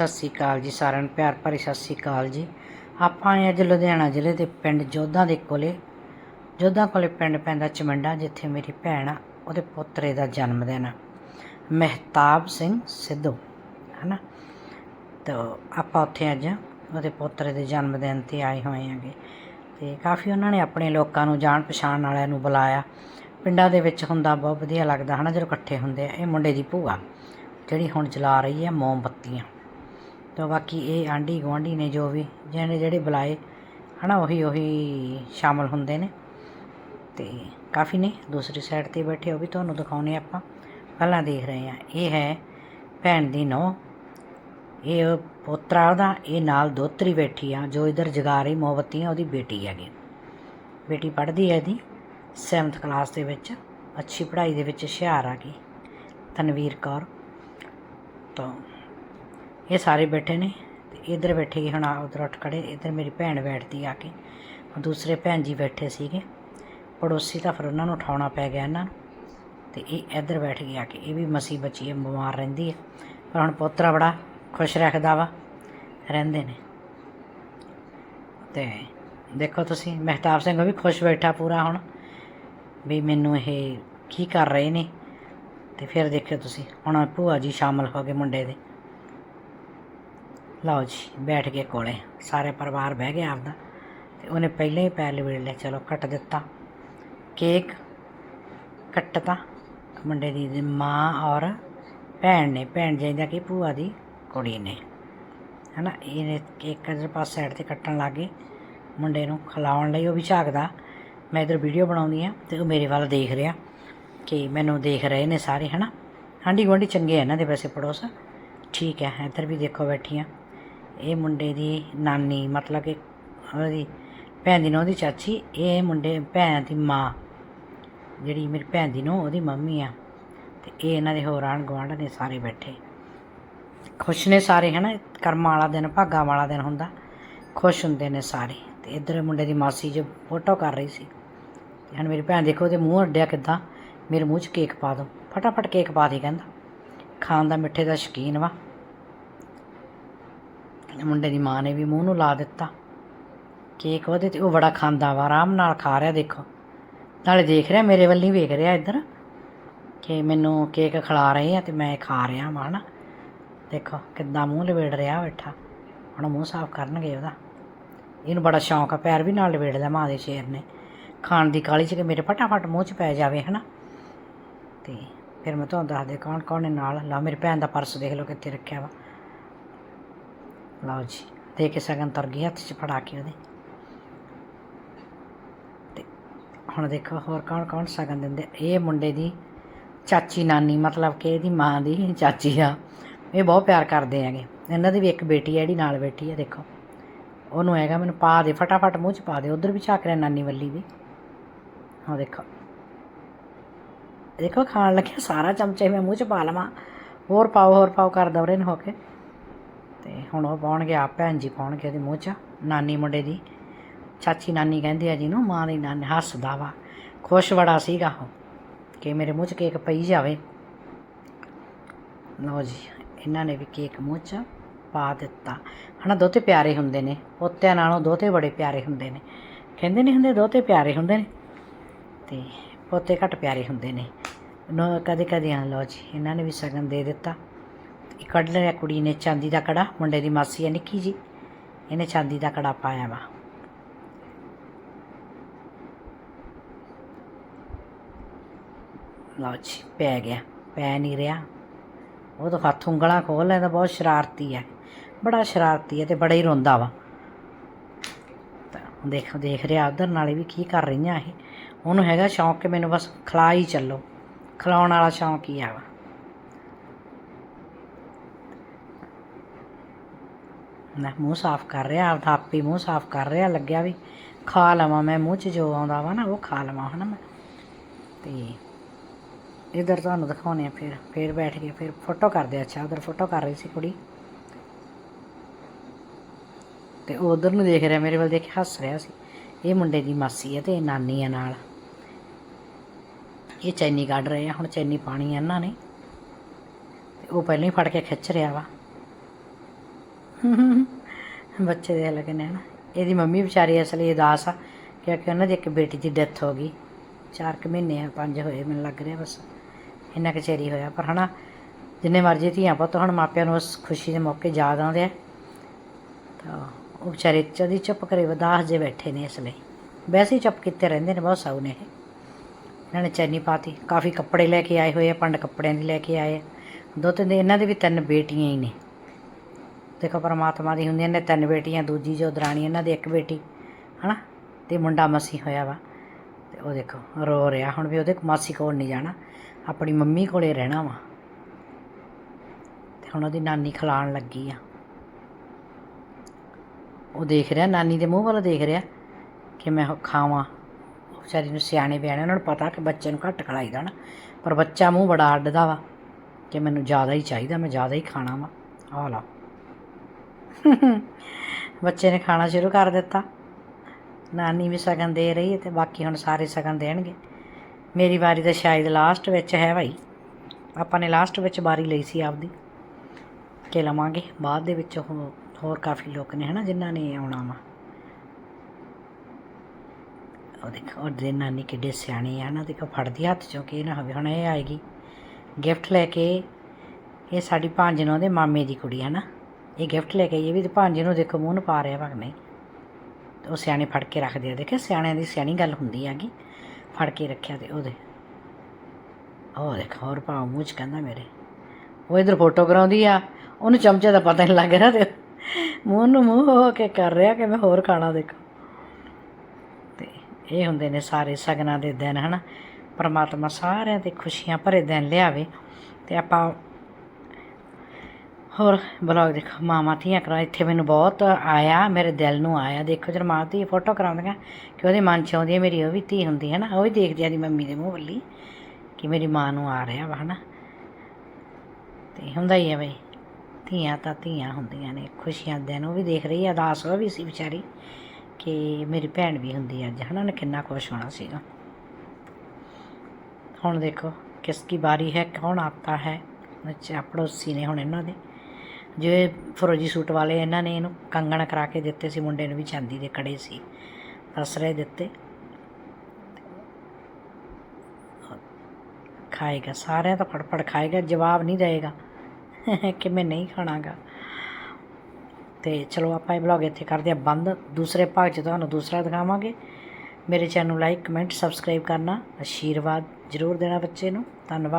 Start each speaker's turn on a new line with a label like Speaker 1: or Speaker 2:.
Speaker 1: ਸਤਿ ਸ੍ਰੀ ਅਕਾਲ ਜੀ ਸਾਰਿਆਂ ਨੂੰ, ਪਿਆਰ ਭਰੀ ਸਤਿ ਸ੍ਰੀ ਅਕਾਲ ਜੀ। ਆਪਾਂ ਆਏ ਅੱਜ ਲੁਧਿਆਣਾ ਜ਼ਿਲ੍ਹੇ ਦੇ ਪਿੰਡ ਜੋਧਾਂ ਦੇ ਕੋਲੇ। ਜੋਧਾਂ ਕੋਲੇ ਪਿੰਡ ਪੈਂਦਾ ਚਮੰਡਾ, ਜਿੱਥੇ ਮੇਰੀ ਭੈਣ ਆ, ਉਹਦੇ ਪੋਤਰੇ ਦਾ ਜਨਮ ਦਿਨ ਆ। ਮਹਿਤਾਬ ਸਿੰਘ ਸਿੱਧੂ, ਹਨਾ? ਤਾਂ ਆਪਾਂ ਉੱਥੇ ਅੱਜ ਉਹਦੇ ਪੋਤਰੇ ਦੇ ਜਨਮ ਦਿਨ ਤੇ ਆਏ ਹੋਏ ਆਂਗੇ ਤੇ ਕਾਫੀ ਉਹਨਾਂ ਨੇ ਆਪਣੇ ਲੋਕਾਂ ਨੂੰ ਜਾਣ ਪਛਾਣ ਵਾਲਿਆਂ ਨੂੰ ਬੁਲਾਇਆ। ਪਿੰਡਾਂ ਦੇ ਵਿੱਚ ਹੁੰਦਾ ਬਹੁਤ ਵਧੀਆ ਲੱਗਦਾ, ਹਨਾ? ਜਦੋਂ ਇਕੱਠੇ ਹੁੰਦੇ ਆ, ਇਹ ਮੁੰਡੇ ਦੀ ਭੂਆ, ਜਿਹੜੀ ਹੁਣ ਜਲਾ ਰਹੀ ਹੈ ਮੋਮਬੱਤੀਆਂ। ਤਾਂ ਬਾਕੀ ਇਹ ਆਂਢੀ ਗੁਆਂਢੀ ਨੇ ਜੋ ਵੀ, ਜਿਹਨੇ ਜਿਹੜੇ ਬੁਲਾਏ, ਹਨਾ, ਉਹੀ ਉਹੀ ਸ਼ਾਮਲ ਹੁੰਦੇ ਨੇ। ਤੇ ਕਾਫੀ ਨੇ, ਦੂਸਰੀ ਸਾਈਡ ਤੇ ਬੈਠੇ, ਉਹ ਵੀ ਤੁਹਾਨੂੰ ਦਿਖਾਉਣੇ ਆਪਾਂ। ਪਹਿਲਾਂ ਦੇਖ ਰਹੇ ਆ ਇਹ ਹੈ ਭੈਣ ਦੀ ਨੌ ਇਹ ਪੋਤਰਾ ਉਹਦਾ, ਇਹ ਨਾਲ ਦੋਤਰੀ ਬੈਠੀ ਆ, ਜੋ ਇਧਰ ਜਗਾ ਰਹੀ ਮੋਮਬੱਤੀਆਂ ਉਹਦੀ ਬੇਟੀ ਹੈਗੀ। ਬੇਟੀ ਪੜ੍ਹਦੀ ਹੈ ਇਹਦੀ 7th ਕਲਾਸ ਦੇ ਵਿੱਚ, ਅੱਛੀ ਪੜ੍ਹਾਈ ਦੇ ਵਿੱਚ ਹੁਸ਼ਿਆਰ ਆ ਗਈ। ਤਨਵੀਰ ਕੌਰ। ਤਾਂ ਇਹ ਸਾਰੇ ਬੈਠੇ ਨੇ ਤੇ ਇਧਰ ਬੈਠੇ ਗਏ ਹੁਣ ਉਧਰ ਉੱਠ ਖੜੇ, ਇਧਰ ਮੇਰੀ ਭੈਣ ਬੈਠਦੀ ਆ ਕੇ। ਦੂਸਰੇ ਭੈਣ ਜੀ ਬੈਠੇ ਸੀਗੇ, ਪੜੋਸੀ ਤਾਂ ਫਿਰ ਉਹਨਾਂ ਨੂੰ ਉਠਾਉਣਾ ਪੈ ਗਿਆ ਇਹਨਾਂ ਨੂੰ। ਤੇ ਇਹ ਇੱਧਰ ਬੈਠ ਗਈ ਆ ਕੇ, ਇਹ ਵੀ ਮਸੀ ਬੱਚੀ ਹੈ, ਬਿਮਾਰ ਰਹਿੰਦੀ ਹੈ। ਪਰ ਹੁਣ ਪੋਤਰਾ ਬੜਾ ਖੁਸ਼ ਰੱਖਦਾ ਵਾ, ਰਹਿੰਦੇ ਨੇ। ਤੇ ਦੇਖੋ ਤੁਸੀਂ, ਮਹਿਤਾਬ ਸਿੰਘ ਵੀ ਖੁਸ਼ ਬੈਠਾ ਪੂਰਾ ਹੁਣ, ਵੀ ਮੈਨੂੰ ਇਹ ਕੀ ਕਰ ਰਹੇ ਨੇ। ਤੇ ਫਿਰ ਦੇਖਿਓ ਤੁਸੀਂ, ਹੁਣ ਭੂਆ ਜੀ ਸ਼ਾਮਲ ਹੋ ਗਏ ਮੁੰਡੇ ਦੇ। ਲਓ ਜੀ, ਬੈਠ ਕੇ ਕੋਲੇ। ਸਾਰੇ ਪਰਿਵਾਰ ਬਹਿ ਗਿਆ ਆਪਦਾ। ਤੇ ਉਹਨੇ ਪਹਿਲਾਂ ਹੀ ਪੈਰ ਲਵੇੜ ਲਿਆ, ਚਲੋ ਕੱਟ ਦਿੱਤਾ। ਕੇਕ ਕੱਟਤਾ। ਮੁੰਡੇ ਦੀ ਮਾਂ ਔਰ ਭੈਣ ਨੇ। ਭੈਣ ਜਾਂਦਾ ਕਿ ਭੂਆ ਦੀ ਕੁੜੀ ਨੇ। ਹਨਾ, ਇਹਨੇ ਕੇਕ ਇਧਰ ਪਾਸ ਸਾਈਡ ਤੇ ਕੱਟਣ ਲੱਗੇ ਮੁੰਡੇ ਨੂੰ ਖਿਲਾਉਣ ਲਈ ਉਹ ਵੀ ਝਾਕਦਾ। ਮੈਂ ਇਧਰ ਵੀਡੀਓ ਬਣਾਉਂਦੀ ਆ ਤੇ ਉਹ ਮੇਰੇ ਵੱਲ ਦੇਖ ਰਿਹਾ ਕਿ ਮੈਨੂੰ ਦੇਖ ਰਹੇ ਨੇ ਸਾਰੇ, ਹਨਾ। ਹਾਂਡੀ ਗੁਆਂਢੀ ਚੰਗੇ ਆ ਇਹਨਾਂ ਦੇ ਵੈਸੇ ਪੜੋਸ। ਠੀਕ ਹੈ ਇੱਧਰ ਵੀ ਦੇਖੋ ਬੈਠੀਆਂ ਇਹ ਮੁੰਡੇ ਦੀ ਨਾਨੀ, ਮਤਲਬ ਕਿ ਉਹਦੀ ਭੈਣ ਦੀ ਨੂੰ ਉਹਦੀ ਚਾਚੀ, ਇਹ ਮੁੰਡੇ ਭੈਣ ਦੀ ਮਾਂ, ਜਿਹੜੀ ਮੇਰੀ ਭੈਣ ਦੀ ਨੂੰ ਉਹਦੀ ਮੰਮੀ ਆ। ਤੇ ਇਹ ਇਹਨਾਂ ਦੇ ਹੋਰ ਆਣ ਗੁਆਂਢ ਨੇ ਸਾਰੇ ਬੈਠੇ। ਖੁਸ਼ ਨੇ ਸਾਰੇ, ਹਨਾ? ਕਰਮਾਂ ਵਾਲਾ ਦਿਨ, ਭਾਗਾਂ ਵਾਲਾ ਦਿਨ ਹੁੰਦਾ। ਖੁਸ਼ ਹੁੰਦੇ ਨੇ ਸਾਰੇ। ਤੇ ਇੱਧਰ ਮੁੰਡੇ ਦੀ ਮਾਸੀ ਜੋ ਫੋਟੋ ਕਰ ਰਹੀ ਸੀ। ਤੇ ਮੇਰੀ ਭੈਣ ਦੇਖੋ, ਉਹਦੇ ਮੂੰਹ ਅੱਡਿਆ ਕਿੱਦਾਂ? ਮੇਰੇ ਮੂੰਹ 'ਚ ਕੇਕ ਪਾ ਦੋ। ਫਟਾਫਟ ਕੇਕ ਪਾ ਦੇ, ਕਹਿੰਦਾ। ਖਾਣ ਦਾ ਮਿੱਠੇ ਦਾ ਸ਼ੌਕੀਨ ਵਾ। ਮੁੰਡੇ ਦੀ ਮਾਂ ਨੇ ਵੀ ਮੂੰਹ ਨੂੰ ਲਾ ਦਿੱਤਾ। ਕੇਕ ਉਹਦੇ ਤੇ ਉਹ ਬੜਾ ਖਾਂਦਾ ਵਾ, ਆਰਾਮ ਨਾਲ ਖਾ ਰਿਹਾ, ਦੇਖੋ। ਨਾਲੇ ਦੇਖ ਰਿਹਾ, ਮੇਰੇ ਵੱਲ ਹੀ ਵੇਖ ਰਿਹਾ ਇੱਧਰ ਕਿ ਮੈਨੂੰ ਕੇਕ ਖਿਲਾ ਰਹੇ ਆ ਤੇ ਮੈਂ ਖਾ ਰਿਹਾ ਵਾਂ ਨਾ ਦੇਖੋ, ਕਿੱਦਾਂ ਮੂੰਹ ਲਵੇੜ ਰਿਹਾ ਬੈਠਾ। ਹੁਣ ਮੂੰਹ ਸਾਫ਼ ਕਰਨਗੇ ਉਹਦਾ। ਇਹਨੂੰ ਬੜਾ ਸ਼ੌਂਕ ਆ, ਪੈਰ ਵੀ ਨਾਲ ਲਵੇੜਦਾ ਮਾਂ ਦੇ ਸ਼ੇਰ ਨੇ। ਖਾਣ ਦੀ ਕਾਲੀ ਚ ਕਿ ਮੇਰੇ ਫਟਾਫਟ ਮੂੰਹ ਚ ਪੈ ਜਾਵੇ, ਹਨਾ। ਤੇ ਫਿਰ ਮੈਂ ਤੁਹਾਨੂੰ ਦੱਸਦੇ ਕੌਣ ਕੌਣ ਨੇ ਨਾਲ। ਲਾ ਮੇਰੇ ਭੈਣ ਦਾ ਪਰਸ ਦੇਖ ਲਓ ਕਿੱਥੇ ਰੱਖਿਆ ਵਾ। ਲਓ ਜੀ, ਦੇ ਕੇ ਸਗਨ ਤੁਰ ਗਈ, ਹੱਥ 'ਚ ਫੜਾ ਕੇ ਉਹਦੇ। ਤੇ ਹੁਣ ਦੇਖੋ, ਹੋਰ ਕੌਣ ਕੌਣ ਸਗਨ ਦਿੰਦੇ? ਇਹ ਮੁੰਡੇ ਦੀ ਚਾਚੀ ਨਾਨੀ, ਮਤਲਬ ਕਿ ਇਹਦੀ ਮਾਂ ਦੀ ਚਾਚੀ ਆ। ਇਹ ਬਹੁਤ ਪਿਆਰ ਕਰਦੇ ਹੈਗੇ। ਇਹਨਾਂ ਦੀ ਵੀ ਇੱਕ ਬੇਟੀ ਹੈ ਜਿਹੜੀ ਨਾਲ ਬੈਠੀ ਹੈ ਦੇਖੋ। ਉਹਨੂੰ ਹੈਗਾ ਮੈਨੂੰ ਪਾ ਦੇ, ਫਟਾਫਟ ਮੂੰਹ 'ਚ ਪਾ ਦੇ, ਉਧਰ ਵੀ ਝਾਕ ਰਿਹਾ ਨਾਨੀ ਵੱਲੀ ਵੀ। ਹਾਂ ਦੇਖੋ। ਦੇਖੋ, ਖਾਣ ਲੱਗਿਆ ਸਾਰਾ ਚਮਚੇ ਮੈਂ ਮੂੰਹ 'ਚ ਪਾ ਲਵਾਂ। ਹੋਰ ਪਾਓ ਹੋਰ ਪਾਓ ਕਰ ਦਵਰੇ ਨੇ ਹੋ ਕੇ। ਤੇ ਹੁਣ ਉਹ ਪਾਉਣਗੇ, ਆਪ ਭੈਣ ਜੀ ਪਾਉਣਗੇ ਉਹਦੇ ਮੂੰਹ 'ਚ, ਨਾਨੀ ਮੁੰਡੇ ਦੀ। ਚਾਚੀ ਨਾਨੀ ਕਹਿੰਦੀ ਆ ਜਿਹਨੂੰ ਮਾਂ ਦੀ ਨਾਨੀ ਹੱਸਦਾ ਵਾ। ਖੁਸ਼ ਬੜਾ ਸੀਗਾ ਉਹ, ਕਿ ਮੇਰੇ ਮੂੰਹ 'ਚ ਕੇਕ ਪਈ ਜਾਵੇ। ਲਓ ਜੀ, ਇਹਨਾਂ ਨੇ ਵੀ ਕੇਕ ਮੂੰਹ 'ਚ ਪਾ ਦਿੱਤਾ। ਹਨਾ, ਦੋਤੇ ਪਿਆਰੇ ਹੁੰਦੇ ਨੇ, ਪੋਤਿਆਂ ਨਾਲੋਂ ਦੋਤੇ ਬੜੇ ਪਿਆਰੇ ਹੁੰਦੇ ਨੇ। ਕਹਿੰਦੇ ਨਹੀਂ ਹੁੰਦੇ, ਦੋਤੇ ਪਿਆਰੇ ਹੁੰਦੇ ਨੇ? ਤੇ ਪੋਤੇ ਘੱਟ ਪਿਆਰੇ ਹੁੰਦੇ ਨੇ। ਕਦੇ ਕਦੇ ਆ, ਲਓ ਜੀ, ਇਹਨਾਂ ਨੇ ਵੀ ਸਗਨ ਦੇ ਦਿੱਤਾ। ਕੱਢ ਲਿਆ ਕੁੜੀ ਨੇ ਚਾਂਦੀ ਦਾ ਕੜਾ, ਮੁੰਡੇ ਦੀ ਮਾਸੀ ਹੈ ਨਿੱਕੀ ਜੀ। ਇਹਨੇ ਚਾਂਦੀ ਦਾ ਕੜਾ ਪਾਇਆ ਵਾ। ਲਓ ਜੀ, ਪੈ ਗਿਆ। ਪੈ ਨਹੀਂ ਰਿਹਾ। ਉਹ ਤਾਂ ਹੱਥ ਉਂਗਲਾਂ ਖੋਲ ਲੈਂਦਾ ਬਹੁਤ ਸ਼ਰਾਰਤੀ ਹੈ। ਬੜਾ ਸ਼ਰਾਰਤੀ ਹੈ ਤੇ ਬੜਾ ਹੀ ਰੋਂਦਾ ਵਾ। ਤਾਂ ਦੇਖ ਦੇਖ ਰਿਹਾ ਉਧਰ, ਨਾਲੇ ਵੀ ਕੀ ਕਰ ਰਹੀਆਂ ਇਹ। ਉਹਨੂੰ ਹੈਗਾ ਸ਼ੌਂਕ ਕਿ ਮੈਨੂੰ ਬਸ ਖਿਲਾ ਹੀ ਚੱਲੋ। ਖਿਲਾਉਣ ਵਾਲਾ ਸ਼ੌਂਕ ਹੀ ਆ ਵਾ। ਨਾ ਮੂੰਹ ਸਾਫ਼ ਕਰ ਰਿਹਾ, ਆਪਦਾ ਆਪੇ ਮੂੰਹ ਸਾਫ਼ ਕਰ ਰਿਹਾ, ਲੱਗਿਆ ਵੀ ਖਾ ਲਵਾਂ ਮੈਂ, ਮੂੰਹ 'ਚ ਜੋ ਆਉਂਦਾ ਵਾ ਨਾ, ਉਹ ਖਾ ਲਵਾਂ ਹਨਾ ਮੈਂ। ਤੇ ਇਧਰ ਤੁਹਾਨੂੰ ਦਿਖਾਉਣੇ ਆ ਫਿਰ ਫਿਰ ਬੈਠ ਕੇ ਫਿਰ ਫੋਟੋ ਕਰਦੇ ਅੱਛਾ, ਉਧਰ ਫੋਟੋ ਕਰ ਰਹੀ ਸੀ ਕੁੜੀ। ਤੇ ਉਹ ਉਧਰ ਨੂੰ ਦੇਖ ਰਿਹਾ, ਮੇਰੇ ਵੱਲ ਦੇਖ ਕੇ ਹੱਸ ਰਿਹਾ ਸੀ। ਇਹ ਮੁੰਡੇ ਦੀ ਮਾਸੀ ਹੈ ਤੇ ਇਹ ਨਾਨੀ ਹੈ ਨਾਲ। ਇਹ ਚੈਨੀ ਕੱਢ ਰਹੇ ਆ, ਹੁਣ ਚੈਨੀ ਪਾਣੀ ਆ ਇਹਨਾਂ ਨੇ। ਤੇ ਉਹ ਪਹਿਲਾਂ ਹੀ ਫੜ ਕੇ ਖਿੱਚ ਰਿਹਾ ਵਾ। ਬੱਚੇ ਦੇ ਅਲੱਗ ਨੇ ਨਾ ਇਹਦੀ ਮੰਮੀ ਵਿਚਾਰੀ ਅਸਲੀ ਉਦਾਸ ਆ ਕਿਉਂਕਿ ਉਹਨਾਂ ਦੀ ਇੱਕ ਬੇਟੀ ਦੀ ਡੈਥ ਹੋ ਗਈ। ਚਾਰ ਕੁ ਮਹੀਨੇ ਆ, ਪੰਜ ਹੋਏ ਮੈਨੂੰ ਲੱਗ ਰਿਹਾ ਬਸ। ਇੰਨਾ ਕਚੇਰੀ ਹੋਇਆ, ਪਰ ਹਨਾ, ਜਿੰਨੇ ਮਰਜ਼ੀ ਧੀਆਂ ਪੁੱਤ ਹੁਣ, ਮਾਪਿਆਂ ਨੂੰ ਉਸ ਖੁਸ਼ੀ ਦੇ ਮੌਕੇ ਯਾਦ ਆਉਂਦੇ ਆ। ਤਾਂ ਉਹ ਵਿਚਾਰੇ ਚਦੀ ਚੁੱਪ ਕਰੇ ਵਦਾਸ ਜੇ ਬੈਠੇ ਨੇ ਇਸ ਲਈ। ਵੈਸੇ ਹੀ ਚੁੱਪ ਕੀਤੇ ਰਹਿੰਦੇ ਨੇ, ਬਹੁਤ ਸਾਊ ਨੇ ਇਹ। ਇਹਨਾਂ ਨੇ ਚੈਨੀ ਪਾਤੀ, ਕਾਫੀ ਕੱਪੜੇ ਲੈ ਕੇ ਆਏ ਹੋਏ ਆ, ਪੰਡ ਕੱਪੜਿਆਂ ਦੀ ਲੈ ਕੇ ਆਏ ਆ। ਦੋ ਤਿੰਨ ਦੇ ਇਹਨਾਂ ਦੇ ਵੀ ਤਿੰਨ ਬੇਟੀਆਂ ਹੀ ਨੇ। ਦੇਖੋ ਪਰਮਾਤਮਾ ਦੀ ਹੁੰਦੀਆਂ ਨੇ ਤਿੰਨ ਬੇਟੀਆਂ, ਦੂਜੀ ਜੋ ਦਰਾਣੀ, ਇਹਨਾਂ ਦੀ ਇੱਕ ਬੇਟੀ, ਹਨਾ? ਤੇ ਮੁੰਡਾ ਮਸੀ ਹੋਇਆ ਵਾ। ਤੇ ਉਹ ਦੇਖੋ, ਰੋ ਰਿਹਾ। ਹੁਣ ਵੀ ਉਹਦੇ ਮਾਸੀ ਕੋਲ ਨਹੀਂ ਜਾਣਾ। ਆਪਣੀ ਮੰਮੀ ਕੋਲੇ ਰਹਿਣਾ ਵਾ। ਤੇ ਹੁਣ ਉਹਦੀ ਨਾਨੀ ਖਿਲਾਉਣ ਲੱਗੀ ਆ। ਉਹ ਦੇਖ ਰਿਹਾ, ਨਾਨੀ ਦੇ ਮੂੰਹ ਵੱਲ ਦੇਖ ਰਿਹਾ ਕਿ ਮੈਂ ਖਾਵਾਂ। ਵਿਚਾਰੀ ਨੂੰ ਸਿਆਣੇ ਬਿਆਣੇ, ਉਹਨਾਂ ਨੂੰ ਪਤਾ ਕਿ ਬੱਚੇ ਨੂੰ ਘੱਟ ਖਲਾਈਦਾ ਨਾ। ਪਰ ਬੱਚਾ ਮੂੰਹ ਬੜਾ ਅੱਡਦਾ ਵਾ ਕਿ ਮੈਨੂੰ ਜ਼ਿਆਦਾ ਹੀ ਚਾਹੀਦਾ, ਮੈਂ ਜ਼ਿਆਦਾ ਹੀ ਖਾਣਾ ਵਾ। ਆਹ ਲਾ ਬੱਚੇ ਨੇ ਖਾਣਾ ਸ਼ੁਰੂ ਕਰ ਦਿੱਤਾ। ਨਾਨੀ ਵੀ ਸਗਨ ਦੇ ਰਹੀ ਹੈ ਤੇ ਬਾਕੀ ਹੁਣ ਸਾਰੇ ਸਗਨ ਦੇਣਗੇ। ਮੇਰੀ ਵਾਰੀ ਤਾਂ ਸ਼ਾਇਦ ਲਾਸਟ ਵਿੱਚ ਹੈ ਭਾਈ। ਆਪਾਂ ਨੇ ਲਾਸਟ ਵਿੱਚ ਵਾਰੀ ਲਈ ਸੀ ਆਪਦੀ। ਕਿ ਲਵਾਂਗੇ? ਬਾਅਦ ਦੇ ਵਿੱਚ ਹੋ- ਹੋਰ ਕਾਫੀ ਲੋਕ ਨੇ ਹਨਾ ਜਿਨ੍ਹਾਂ ਨੇ ਆਉਣਾ ਵਾ। ਉਹ ਦੇਖੋ, ਉਹ ਦੇ ਨਾਨੀ ਕਿੱਡੇ ਸਿਆਣੇ ਆ ਨਾ, ਦੇਖੋ ਫੜਦੀ ਹੱਥ ਚੋਂ ਕਿ ਇਹ ਨਾ ਹੋਵੇ, ਹੁਣ ਇਹ ਆਏਗੀ। ਗਿਫਟ ਲੈ ਕੇ, ਇਹ ਸਾਡੀ ਭਾਂਜ ਨੂੰ ਉਹਦੇ ਮਾਮੇ ਦੀ ਕੁੜੀ ਹੈ ਨਾ। ਇਹ ਗਿਫਟ ਲੈ ਕੇ ਆਈ ਵੀ ਤੇ ਭਾਂਜੇ ਨੂੰ ਦੇਖੋ ਮੂੰਹ ਨੂੰ ਪਾ ਰਿਹਾ ਭਗ ਨਹੀਂ। ਉਹ ਸਿਆਣੇ ਫੜ ਕੇ ਰੱਖਦੇ ਆ। ਦੇਖਿਆ ਸਿਆਣਿਆਂ ਦੀ ਸਿਆਣੀ ਗੱਲ ਹੁੰਦੀ ਹੈਗੀ। ਫੜ ਕੇ ਰੱਖਿਆ ਤੇ ਉਹਦੇ। ਉਹ ਦੇਖ, ਹੋਰ ਭਾਵ ਮੂੰਹ ਚ ਕਹਿੰਦਾ ਮੇਰੇ। ਉਹ ਇਧਰ ਫੋਟੋ ਕਰਾਉਂਦੀ ਆ। ਉਹਨੂੰ ਚਮਚੇ ਦਾ ਪਤਾ ਨਹੀਂ ਲੱਗ ਰਿਹਾ ਤੇ ਮੂੰਹ ਨੂੰ ਮੂੰਹ ਹੋ ਕੇ ਕਰ ਰਿਹਾ ਕਿ ਮੈਂ ਹੋਰ ਖਾਣਾ ਦੇਖੋ। ਤੇ ਇਹ ਹੁੰਦੇ ਨੇ ਸਾਰੇ ਸਗਨਾਂ ਦੇ ਦਿਨ, ਹਨਾ। ਪਰਮਾਤਮਾ ਸਾਰਿਆਂ ਤੇ ਖੁਸ਼ੀਆਂ ਭਰੇ ਦਿਨ ਲਿਆਵੇ। ਤੇ ਆਪਾਂ ਹੋਰ ਬਲੌਗ ਦੇਖੋ ਮਾਮਾ ਧੀਆਂ ਕਰਾ ਇੱਥੇ ਮੈਨੂੰ ਬਹੁਤ ਆਇਆ, ਮੇਰੇ ਦਿਲ ਨੂੰ ਆਇਆ। ਦੇਖੋ ਜਦ ਮਾਂ ਧੀ ਫੋਟੋ ਕਰਾਉਂਦੀਆਂ, ਕਿ ਉਹਦੇ ਮਨ ਚ ਆਉਂਦੀ ਹੈ, ਮੇਰੀ ਉਹ ਵੀ ਧੀ ਹੁੰਦੀ ਹੈ ਨਾ, ਉਹ ਵੀ ਦੇਖਦੀ ਆ ਦੀ ਮੰਮੀ ਦੇ ਮੂੰਹ ਵੱਲੀ, ਕਿ ਮੇਰੀ ਮਾਂ ਨੂੰ ਆ ਰਿਹਾ ਵਾ, ਹਨਾ। ਤੇ ਹੁੰਦਾ ਹੀ ਹੈ ਬਈ, ਧੀਆਂ ਤਾਂ ਧੀਆਂ ਹੁੰਦੀਆਂ ਨੇ, ਖੁਸ਼ੀਆਂ ਦਿਨ ਉਹ ਵੀ ਦੇਖ ਰਹੀ ਆ ਅਦਾਸ ਉਹ ਵੀ ਸੀ ਵਿਚਾਰੀ, ਕਿ ਮੇਰੀ ਭੈਣ ਵੀ ਹੁੰਦੀ ਅੱਜ, ਹਨਾ ਨੇ ਕਿੰਨਾ ਖੁਸ਼ ਹੋਣਾ ਸੀਗਾ। ਹੁਣ ਦੇਖੋ, ਕਿਸ ਕੀ ਵਾਰੀ ਹੈ, ਕੌਣ ਆਤਾ ਹੈ ਅੱਛਾ ਪੜੋਸੀ ਨੇ ਹੁਣ ਇਹਨਾਂ ਦੇ। ਜੋ ਫਰੋਜੀ ਸੂਟ ਵਾਲੇ ਇਹਨਾਂ ਨੇ ਇਹਨੂੰ ਕੰਗਣ ਕਰਾ ਕੇ ਦਿੱਤੇ ਸੀ, ਮੁੰਡੇ ਨੂੰ ਵੀ ਚਾਂਦੀ ਦੇ ਕੜੇ ਸੀ। ਦਸਰੇ ਦਿੱਤੇ। ਖਾਏਗਾ, ਸਾਰਿਆਂ ਦਾ ਫੜਫੜ ਖਾਏਗਾ, ਜਵਾਬ ਨਹੀਂ ਦੇਏਗਾ। ਕਿ ਮੈਂ ਨਹੀਂ ਖਾਣਾਗਾ। ਤੇ ਚਲੋ ਆਪਾਂ ਇਹ ਵਲੌਗ ਇੱਥੇ ਕਰਦੇ ਆ ਬੰਦ। ਦੂਸਰੇ ਭਾਗ 'ਚ ਤੁਹਾਨੂੰ ਦੂਸਰਾ ਦਿਖਾਵਾਂਗੇ। ਮੇਰੇ ਚੈਨਲ ਨੂੰ ਲਾਈਕ ਕਮੈਂਟ ਸਬਸਕ੍ਰਾਈਬ ਕਰਨਾ। ਆਸ਼ੀਰਵਾਦ ਜ਼ਰੂਰ ਦੇਣਾ ਬੱਚੇ ਨੂੰ। ਧੰਨਵਾਦ।